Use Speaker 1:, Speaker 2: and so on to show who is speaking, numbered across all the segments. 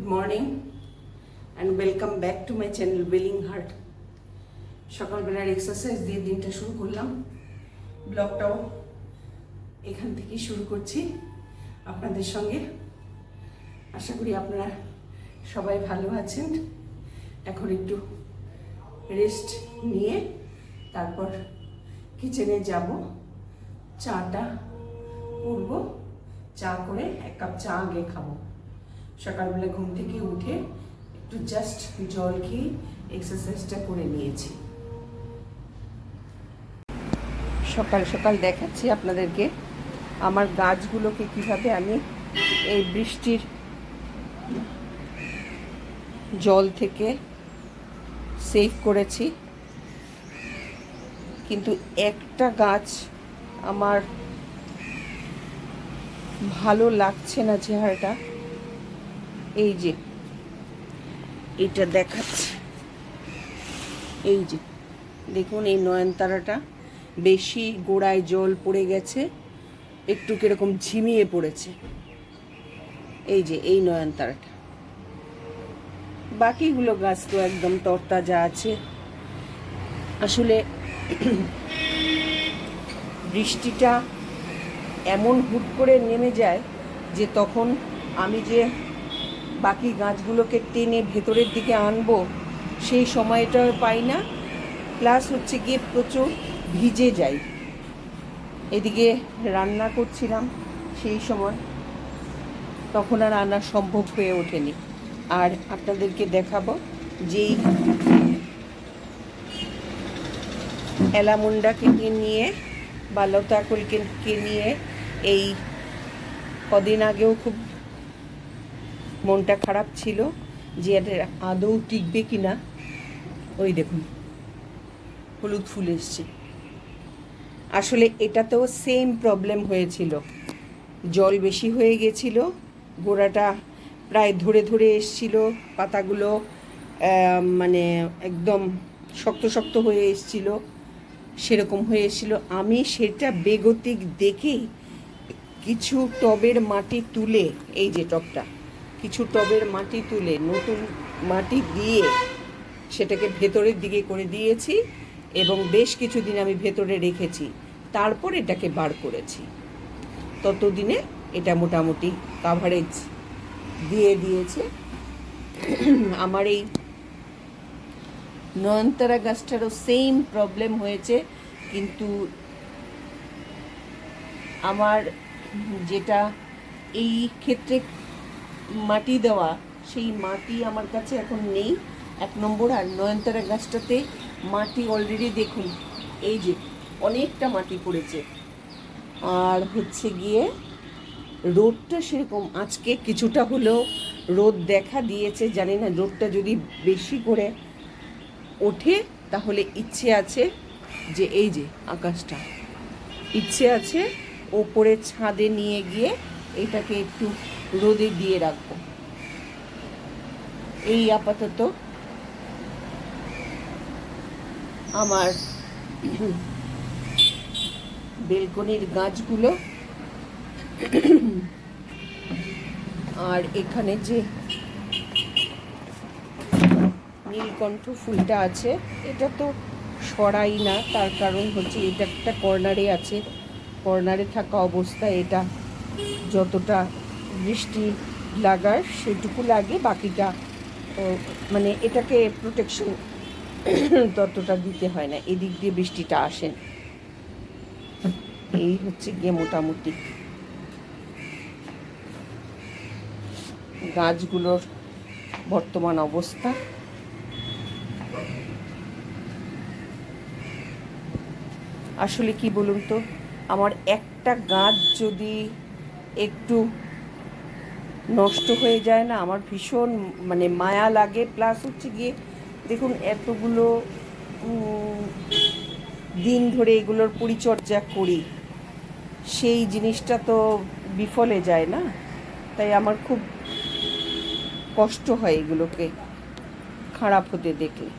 Speaker 1: Morning and welcome back to my channel willing heart সকালবেলার exercise দিয়ে দিনটা শুরু করলাম। ব্লগটাও এখান থেকেই শুরু করছি আপনাদের সঙ্গে। আশা করি আপনারা সবাই ভালো আছেন। এখন একটু রেস্ট নিয়ে তারপর কিচেনে যাব। চাটা করব। চা করে এক কাপ চা আগে খাব। সকালবেলা ঘুম থেকে উঠে একটু জাস্ট জল খেয়ে এক্সারসাইজটা করে নিয়েছি। সকাল সকাল দেখাচ্ছি আপনাদেরকে আমার গাছগুলোকে কীভাবে আমি এই বৃষ্টির জল থেকে সেভ করেছি। কিন্তু একটা গাছ আমার ভালো লাগছে না চেহারাটা। এই যে, এটা দেখাচ্ছে। এই যে, দেখুন এই নয়নতারাটা, বেশি গোড়ায় জল পড়ে গেছে, একটু কীরকম ঝিমিয়ে পড়েছে। এই যে, এই নয়নতারাটা। বাকিগুলো গাছ তো একদম তরতাজা আছে। আসলে বৃষ্টিটা এমন হুট করে নেমে যায় যে তখন আমি যে বাকি গাছগুলোকে টেনে ভেতরের দিকে আনব, সেই সময়টা পাই না। প্লাস হচ্ছে গিয়ে প্রচুর ভিজে যাই। এদিকে রান্না করছিলাম সেই সময়। তখন আর আনা সম্ভব হয়ে ওঠেনি। আর আপনাদেরকে দেখাবো যেই এলামুন্ডাকে নিয়ে বা লতাকুলকে নিয়ে এই কদিন আগেও খুব মনটা খারাপ ছিল যে এদের আদৌ টিকবে কি না ওই দেখুন, হলুদ ফুল এসছে। আসলে এটাতেও সেম প্রবলেম হয়েছিল। জল বেশি হয়ে গেছিল, গোড়াটা প্রায় ধরে ধরে এসছিল, পাতাগুলো মানে একদম শক্ত শক্ত হয়ে এসছিল, সেরকম হয়ে এসেছিল। আমি সেটা বেগতিক দেখেই কিছু টবের মাটি তুলে, এই যে টবটা কিছু টবের মাটি তুলে নতুন মাটি দিয়ে সেটাকে ভেতরের দিকে করে দিয়েছি এবং বেশ কিছুদিন আমি ভেতরে রেখেছি। তারপর এটাকে বার করেছি। ততদিনে এটা মোটামুটি কাভারেজ দিয়ে দিয়েছে। আমার এই নয়নতারা গাছটারও সেম প্রবলেম হয়েছে, কিন্তু আমার যেটা এই ক্ষেত্রে মাটি দেওয়া, সেই মাটি আমার কাছে এখন নেই। এক নম্বর আর নয়নতারা গাছটাতে মাটি অলরেডি দেখুন, এই যে অনেকটা মাটি পড়েছে। আর হচ্ছে গিয়ে রোদটা সেরকম, আজকে কিছুটা হলেও রোদ দেখা দিয়েছে, জানি না রোদটা যদি বেশি করে ওঠে, তাহলে ইচ্ছে আছে যে এই যে আকাশটা, ইচ্ছে আছে ওপরে ছাদে নিয়ে গিয়ে এটাকে একটু রোদে দিয়ে রাখব। এই আপাতত আমার বেলকনির গাছগুলো আর এখানে যে নীলকণ্ঠ ফুলটা আছে, এটা তো সরাই না, তার কারণ হচ্ছে এটা একটা কর্নারে আছে। কর্নারে থাকা অবস্থায় এটা যতটা বৃষ্টি লাগার সেটুকু লাগে, বাকিটা মানে এটাকে প্রোটেকশন ততটা দিতে হয় না, এদিক দিয়ে বৃষ্টিটা আসেন এই হচ্ছে গিয়ে মোটামুটি। গাছগুলোর বর্তমান অবস্থা। আসলে কি বলুন তো, আমার একটা গাছ যদি একটু নষ্ট হয়ে যায় না, আমার ভীষণ মানে মায়া লাগে। প্লাস হচ্ছে গিয়ে, দেখুন এতগুলো দিন ধরে এগুলোর পরিচর্যা করি, সেই জিনিসটা তো বিফলে যায় না। তাই আমার খুব কষ্ট হয় এগুলোকে খারাপ হতে দেখলে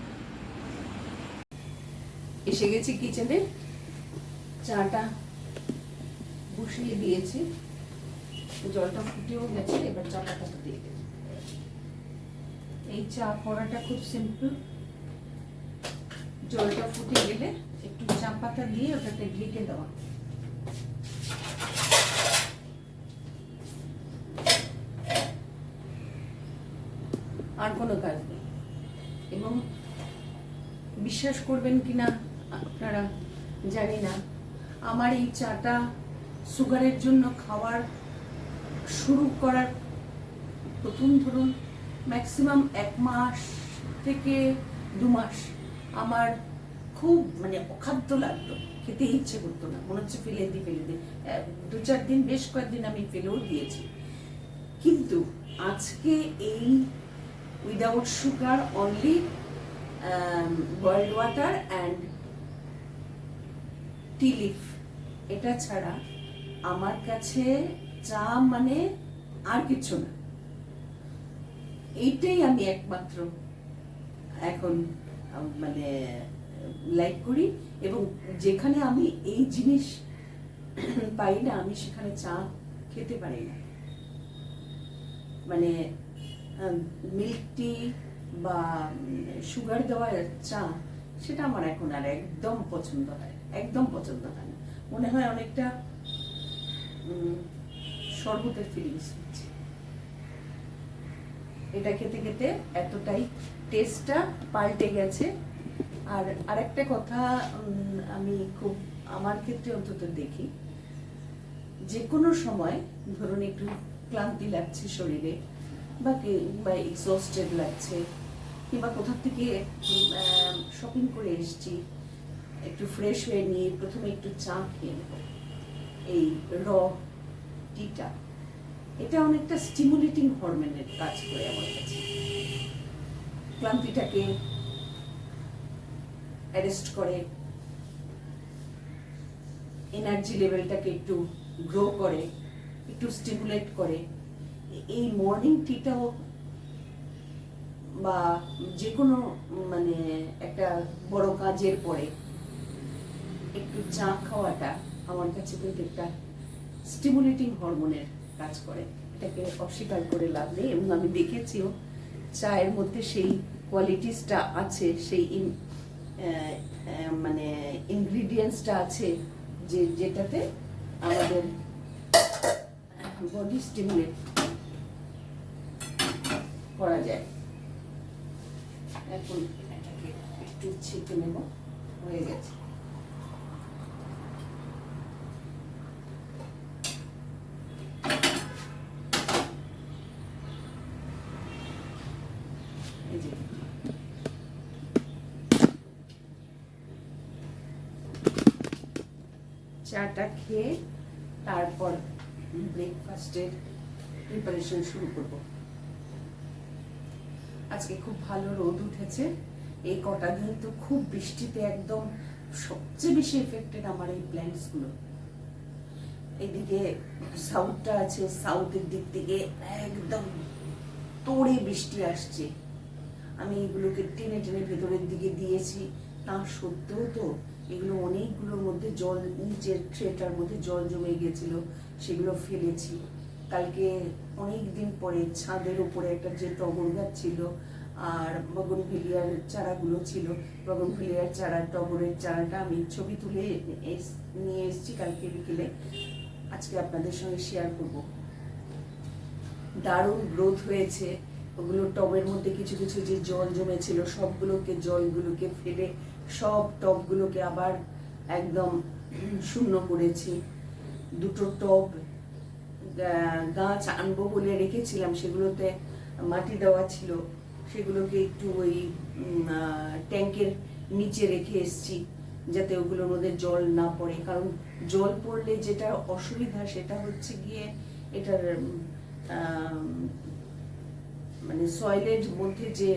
Speaker 1: এসে গেছি কিচেনে চাটা বসিয়ে দিয়েছি। জলটা ফুটেও গেছে, এবার চাটা দিয়ে দেবো এই চা করাটা খুব সিম্পল জলটা ফুটে গেলে একটু চা পাতা দিয়ে ওটাকে ঢেকে দেওয়া। আর কোনো কাজ নেই। এবং বিশ্বাস করবেন কিনা আপনারা জানি না, আমার এই চাটা সুগারের জন্য খাওয়ার শুরু করার প্রথম ধরুন ম্যাক্সিমাম এক মাস থেকে দু মাস আমার খুব মানে অখাদ্য লাগতো, খেতে ইচ্ছে করতো না, মনে হচ্ছে ফেলে দিই ফেলে দিই দু চার দিন, বেশ কয়েকদিন আমি ফেলেও দিয়েছি। কিন্তু আজকে এই without sugar only boiled water and tea leaf এটা ছাড়া আমার কাছে চা মানে আর কিছু না। এইটাই আমি একমাত্র এখন মানে লাইক করি এবং যেখানে আমি এই জিনিস পাই না, আমি সেখানে চা খেতে পারি না। মানে মিল্ক টি বা সুগার দেওয়া চা, সেটা আমার এখন আর একদম পছন্দ হয়, একদম পছন্দ হয় না। মনে হয় অনেকটা শরবতের ফিলিংস হচ্ছে। এটা খেতে খেতে এতটাই টেস্টটা পাল্টে গেছে। আর আরেকটা কথা আমি খুব আমার ক্ষেত্রে অন্তত দেখি যে কোনো সময়, ধরুন একটু ক্লান্তি লাগছে শরীরে, বা বা এক্সস্টেড লাগছে, কিংবা কোথা থেকে শপিং করে এসেছি, একটু ফ্রেশ হয়ে নিয়ে প্রথমে একটু চা খেয়ে নেব। এই র টিটা এটা অনেকটা স্টিমুলেটিং হরমোনের কাজ করে আমার কাছে। ক্লান্তিটাকে অ্যারেস্ট করে। এনার্জি লেভেলটাকে একটু গ্রো করে, একটু স্টিমুলেট করে। এই মর্নিং টিটাও বা যে কোনো মানে একটা বড় কাজের পরে একটু চা খাওয়াটা আমার কাছে কিন্তু একটা স্টিমুলেটিং হরমোনের কাজ করে। এটাকে অস্বীকার করে লাভ নেই এবং আমি দেখেছিও চায়ের মধ্যে সেই কোয়ালিটিসটা আছে, সেই মানে ইনগ্রিডিয়েন্টসটা আছে যে, যেটাতে আমাদের বডি স্টিমুলেট করা যায়। এখন এটাকে একটু ছেঁকে নেব, হয়ে গেছে এই যে চাটা খেয়ে তারপর ব্রেকফাস্টের প্রিপারেশন শুরু করব। আজকে খুব ভালো রোদ উঠেছে। এই কটা দিন তো খুব বৃষ্টিতে একদম সবচেয়ে বেশি এফেক্টেড আমার এই প্ল্যান্টসগুলো এদিকে সাউথটা আছে সাউথের দিক থেকে একদম তোড়ে বৃষ্টি আসছে। আমি এগুলোকে টেনে টেনে ভেতরের দিকে দিয়েছি। তা সত্ত্বেও তো এগুলো অনেকগুলোর মধ্যে জল, নিচের ট্রেটার মধ্যে জল জমে গেছিল, সেগুলো ফেলেছি। কালকে অনেক দিন পরে ছাদের উপরে একটা যে টগর গাছ ছিল আর বগনভিলিয়ার চারাগুলো ছিল, বগনভিলিয়ার চারা, টগরের চারাটা আমি ছবি তুলে নিয়ে এসেছি কালকে বিকেলে। আজকে আপনাদের সঙ্গে শেয়ার করব। দারুণ গ্রোথ হয়েছে। ওগুলো টবের মধ্যে কিছু কিছু যে জল জমেছিল, সবগুলোকে, জলগুলোকে ফেলে সব টবগুলোকে আবার একদম শূন্য করেছি। দুটো টব গাছ আনব বলে রেখেছিলাম, সেগুলোতে মাটি দেওয়া ছিল। সেগুলোকে একটু ওই ট্যাঙ্কের নিচে রেখে এসেছি, যাতে ওগুলোর মধ্যে জল না পড়ে। কারণ জল পড়লে যেটা অসুবিধা সেটা হচ্ছে গিয়ে এটার মানে সয়েলের মধ্যে যে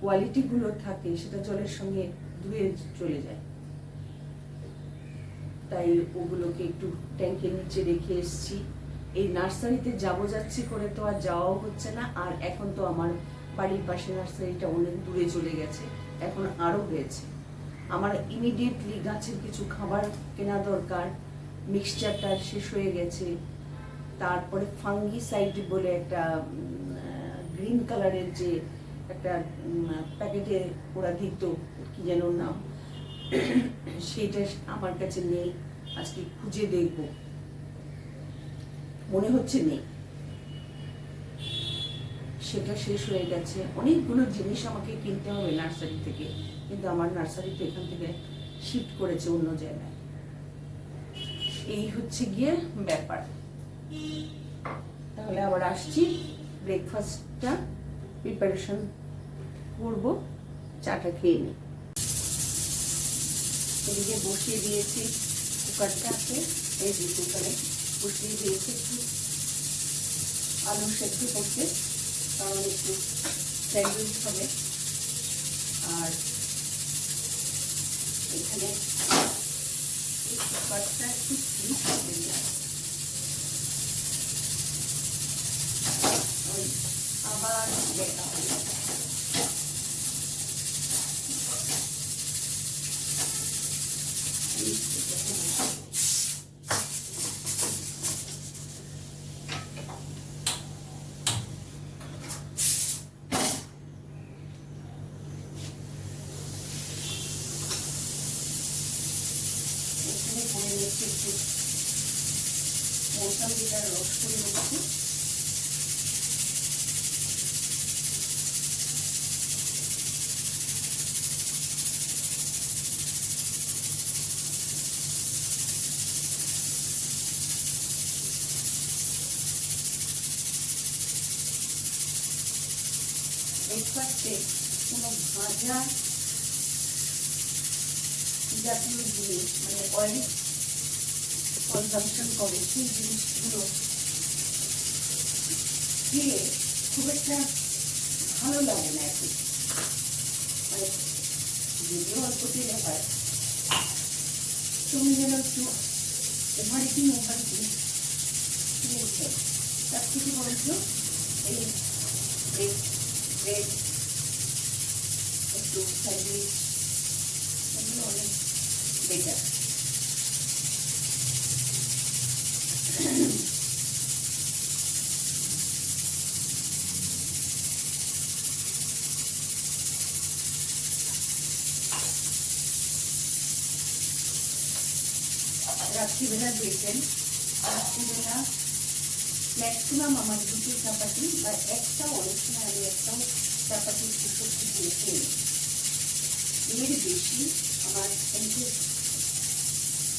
Speaker 1: কোয়ালিটিগুলো থাকে, সেটা জলের সঙ্গে ধুয়ে চলে যায়। তাই ওগুলোকে একটু ট্যাঙ্কের নিচে রেখে এসেছি। এই নার্সারিতে যাব যাচ্ছি করে তো আর যাওয়াও হচ্ছে না, আর এখন তো আমার বাড়ির পাশে নার্সারিটা অনেক দূরে চলে গেছে, এখন আরও হয়েছে। আমার ইমিডিয়েটলি গাছের কিছু খাবার কেনা দরকার মিক্সচারটা শেষ হয়ে গেছে। তারপরে ফাঙ্গি ফাঙ্গিসাইড বলে একটা গ্রিন কালারের যে একটা প্যাকেটে ওরা দিত, কি যেন নাম। সেটা আমার কাছে নেই, আজকে খুঁজে দেখব। মনে হচ্ছে নেই। সেটা শেষ হয়ে গেছে। অনেকগুলো জিনিস আমাকে কিনতে হবে নার্সারি থেকে, কিন্তু আমার নার্সারি তো এখান থেকে শিফট করেছে অন্য জায়গায়। এই হচ্ছে গিয়ে ব্যাপার। তাহলে আবার আসছি ব্রেকফাস্টটা প্রিপারেশন করব, চাটা খেয়ে নিই। এদিকে বসিয়ে দিয়েছি কুকারটা এই যে কুকারে বসিয়ে দিয়েছি একটু আলু সেদ্ধ করতে কারণ একটু স্যান্ডউইচ হবে। আর এখানে কুকারটা একটু স্লিপ করে দিলাম ওই আবার দেখা হবে এখানে করে নিচ্ছি একটু মৌসাম্বিটার রস করে নিচ্ছি ব্রেকফাস্টে তুমি যেন একটু ওভারে কি ওভার কি উঠে তার থেকে বলছো এই ব্রেড ব্রেড একটু স্যান্ডউইচ এগুলো অনেক বেটার রাত্রিবেলা দেখবেন রাত্রিবেলা ম্যাক্সিমাম আমার দুটো চাপাতি বা একটা অনেক সময় আমি একটাও চাপাতি একটু সবজি দিয়ে খেয়ে নিই। এর বেশি আমার এমনি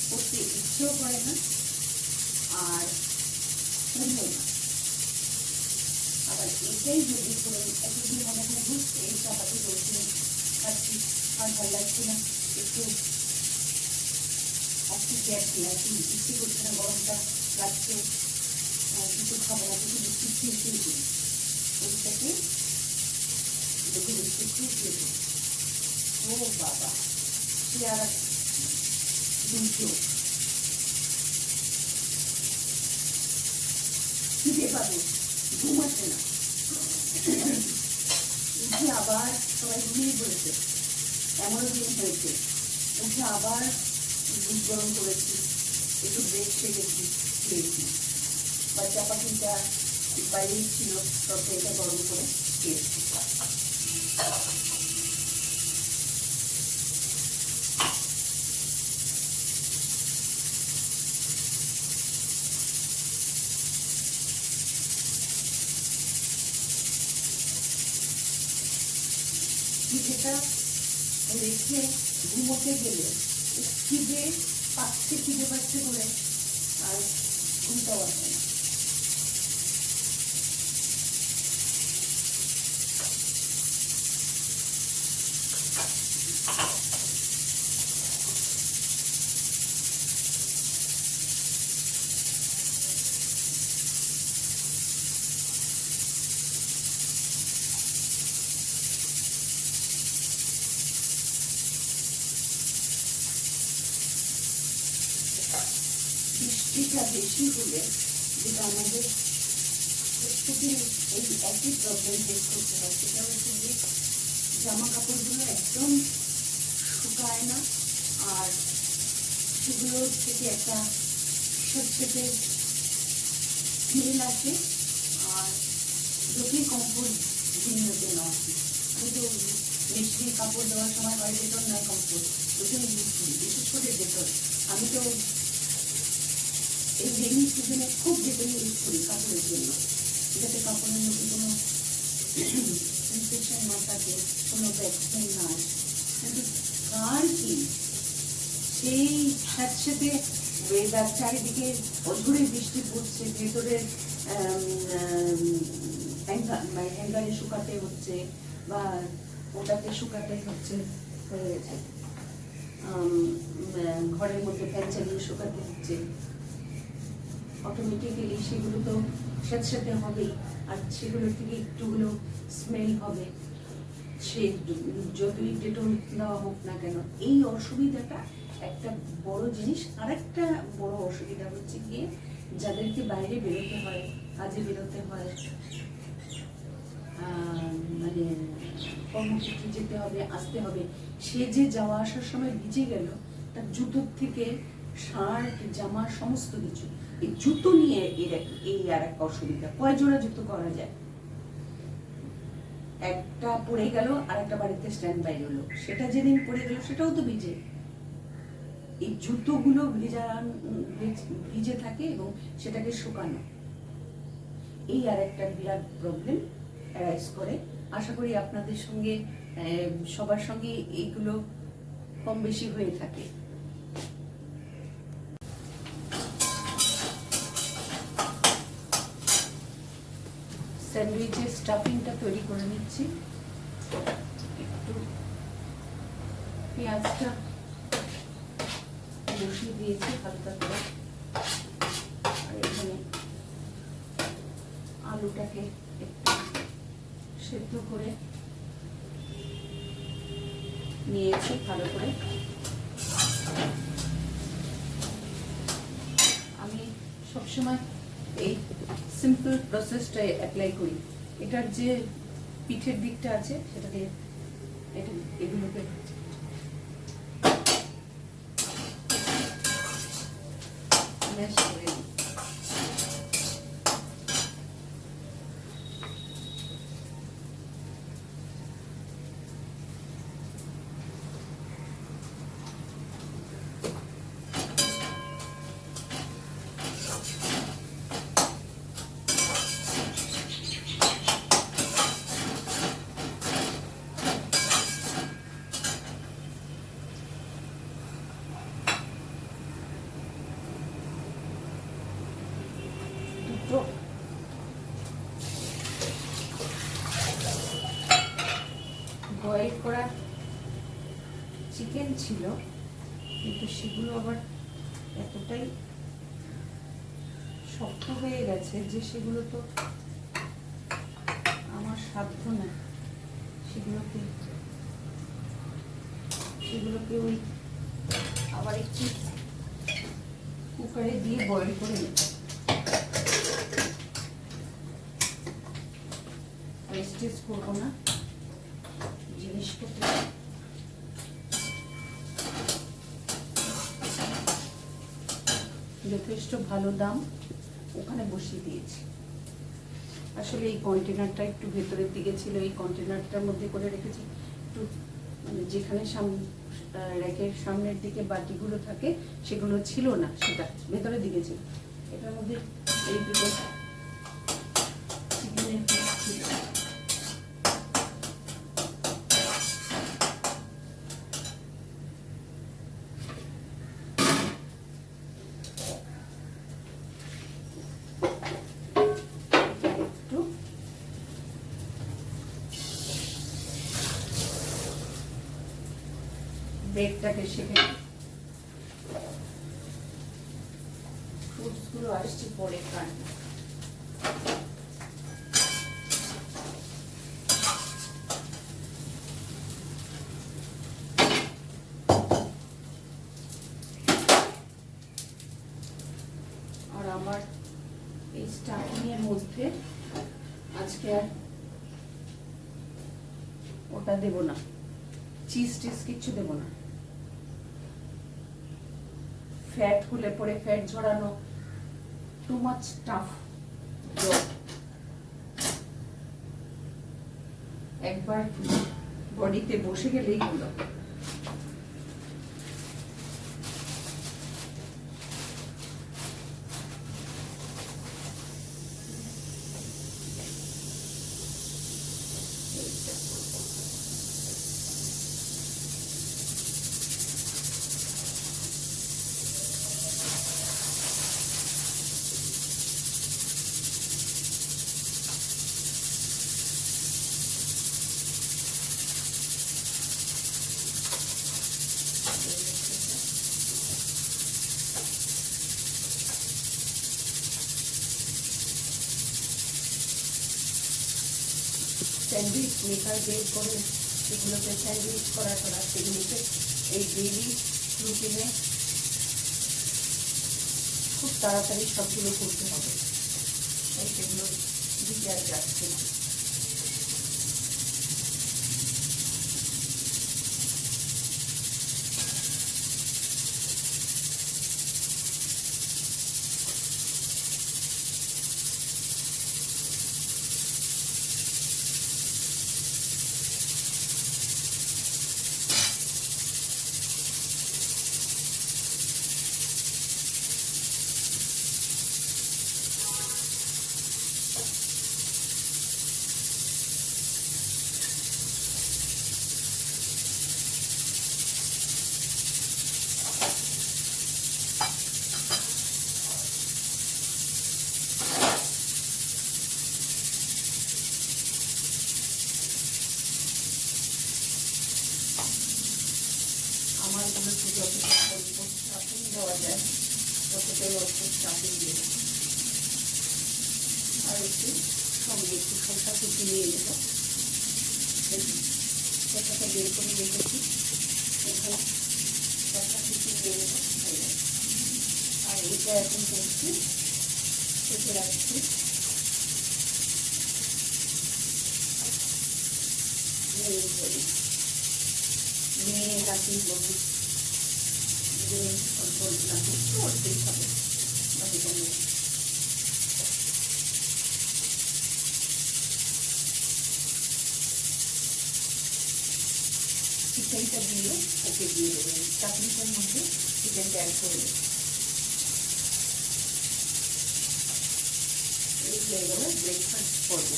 Speaker 1: করতে ইচ্ছেও করে না আর শুনব না আবার এটাই যদি ধরুন এতদিন মনে হয় বুঝতে এই চাপাতি রয়েছে খাচ্ছি আর ভালো লাগছে না একটু আজকে গ্যাস নেই আজকে ইচ্ছে করছে না গরমটা লাগছে কিছু খাব না কিছু বিস্কুট খেয়ে খেয়ে দিই ওইটাকে দুটো বিস্কুট খেয়ে খেয়ে দিই ও বাবা সে আর দুটো খিদে পাবে ঘুম আসে না আবার সবাই ঘুমিয়ে পড়েছে এমনও দিন হয়েছে উঠে আবার um plano coletivo. E tudo bem que chega aqui, feito. Vai ter a facilitar né? é e vai emitir o proteína agora no coletivo esquerdo. विजेता और देखिए घूमो খিদে পাচ্ছে খিদে পাচ্ছে করে। আর ঘুমটাও আসে না একই প্রবলেম ফেস করতে হয়। সেটা হচ্ছে যে জামা কাপড়গুলো একদম শুকায় না, আর সেগুলো থেকে একটা স্বচ্ছতে স্মেল আসে আর যতই কম্পোজ
Speaker 2: জন্য আসি আমি তো মিস্ত্রি কাপড় দেওয়ার সময় হয় ডেটল নয় কম্পোজ করি, বিশেষ করে ডেটল আমি তো এই রেনি সিজনে খুব ডেটল ইউজ করি কাপড়ের জন্য। যাতে কাপড়ের মধ্যে কোনো ইনফেকশন না থাকে, কোনো ভ্যাকসিন না কিন্তু কার কি? সেই স্যাঁতস্যাঁতে ওয়েদার চারিদিকে অঝরে বৃষ্টি পড়ছে ভেতরে হ্যাঙ্গারে শুকাতে হচ্ছে বা ওটাতে শুকাতে হচ্ছে ঘরের মধ্যে ফ্যান চালিয়ে শুকাতে হচ্ছে। অটোমেটিক্যালি সেগুলো তো স্যাঁতস্যাঁতে হবেই আর সেগুলোর থেকে একটুগুলো স্মেল হবে। সে যতই ডেটল দেওয়া হোক না কেন, এই অসুবিধাটা একটা বড় জিনিস। আরেকটা বড় অসুবিধা হচ্ছে গিয়ে যাদেরকে বাইরে বেরোতে হয়, কাজে বেরোতে হয় মানে কর্মক্ষেত্রে যেতে হবে, আসতে হবে, সে যে যাওয়া আসার সময় ভিজে গেল, তার জুতোর থেকে শার্ট, জামা, সমস্ত কিছু। এই জুতো নিয়ে এর এই আর একটা অসুবিধা। কয় জোড়া জুতো করা যায়? একটা পড়ে গেল আর একটা বাড়িতে স্ট্যান্ড বাই হলো। সেটা যেদিন পড়ে গেল, সেটাও তো ভিজে। এই জুতোগুলো ভেজা ভেজ- থাকে এবং সেটাকে শুকানো। এই আর একটা বিরাট প্রবলেম অ্যারাইজ করে। আশা করি আপনাদের সঙ্গে সবার সঙ্গে এইগুলো কম বেশি হয়ে থাকে। স্টাফিংটা তৈরি করে নিচ্ছি। একটু পেঁয়াজটা বসিয়ে দিয়েছি হালকা করে। আর এখানে আলুটাকে একটু সেদ্ধ করে নিয়েছি ভালো করে। আমি সবসময় এই সিম্পল প্রসেসটাই অ্যাপ্লাই করি। এটার যে পিঠের দিকটা আছে সেটাকে এটা এগুলোকে ম্যাশ করে নিই দুটো বয়েল করা চিকেন ছিল, কিন্তু সেগুলো আবার এতটাই শক্ত হয়ে গেছে যে সেগুলো তো আমার সাধ্য না সেগুলোকে সেগুলোকে ওই আবার একটু কুকারে দিয়ে বয়েল করে নিতে করব না। যথেষ্ট ভালো দাম ওখানে বসিয়ে দিয়েছি। আসলে এই কন্টেনারটা একটু ভেতরের দিকে ছিল, এই কন্টেনারটার মধ্যে করে রেখেছি। একটু মানে যেখানে র্যাকের সামনের দিকে বাটিগুলো থাকে, সেগুলো ছিল না, সেটা ভেতরের দিকে ছিল। এটার মধ্যে এই দুটো চিকেনের পিস ছিল একটু ব্রেডটাকে সেখানে ফ্রুটসগুলো আসছে পরে খান আর আমার এই স্টাফিংয়ের মধ্যে আজকে আর ওটা দেব না চিজ টিজ কিচ্ছু দেব না ফ্যাট খুলে পরে ফ্যাট ঝরানো টু মাচ টাফ একবার বডিতে বসে গেলেই হলো স্যান্ডউইচ মেকার বের করে সেগুলোকে স্যান্ডউইচ করা করা সেগুলোকে এই ডেলি রুটিনে খুব তাড়াতাড়ি সবগুলো করতে হবে তাই সেগুলো দিতে আর যাচ্ছে না ততটাই অল্প স্টাফিং দিয়ে আর একটু সঙ্গে একটু শসা কুচি নিয়ে নেব শসাটা বের করে রেখেছি এখানে কুচি নিয়ে নেব আর এটা এখন করছি কেটে রাখছি নিয়ে নিয়ে রাখি বহু চিকেনটা অ্যাড করে ব্রেকফাস্ট করব।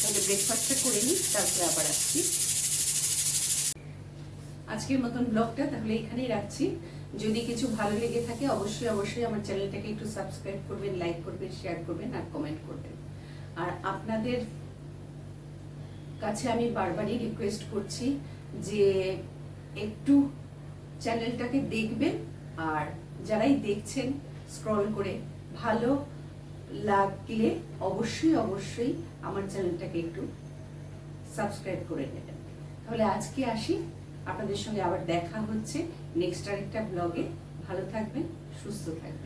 Speaker 2: তাহলে ব্রেকফাস্টটা করে নিই, তারপরে আবার আসছি। আজকের মতন ব্লগটা তাহলে এখানেই রাখছি। যদি কিছু ভালো লেগে থাকে, অবশ্যই অবশ্যই আমার চ্যানেলটাকে একটু সাবস্ক্রাইব করবেন লাইক করবেন শেয়ার করবেন আর কমেন্ট করবেন। আর আপনাদের কাছে আমি বারবারই রিকোয়েস্ট করছি যে একটু চ্যানেলটাকে দেখবেন আর যারাই দেখছেন স্ক্রল করে ভালো লাগলে অবশ্যই অবশ্যই আমার চ্যানেলটাকে একটু সাবস্ক্রাইব করে নেবেন। তাহলে আজকে আসি। আপনাদের সঙ্গে আবার দেখা হচ্ছে নেক্সট আরেকটা ব্লগে ভালো থাকবেন, সুস্থ থাকবেন।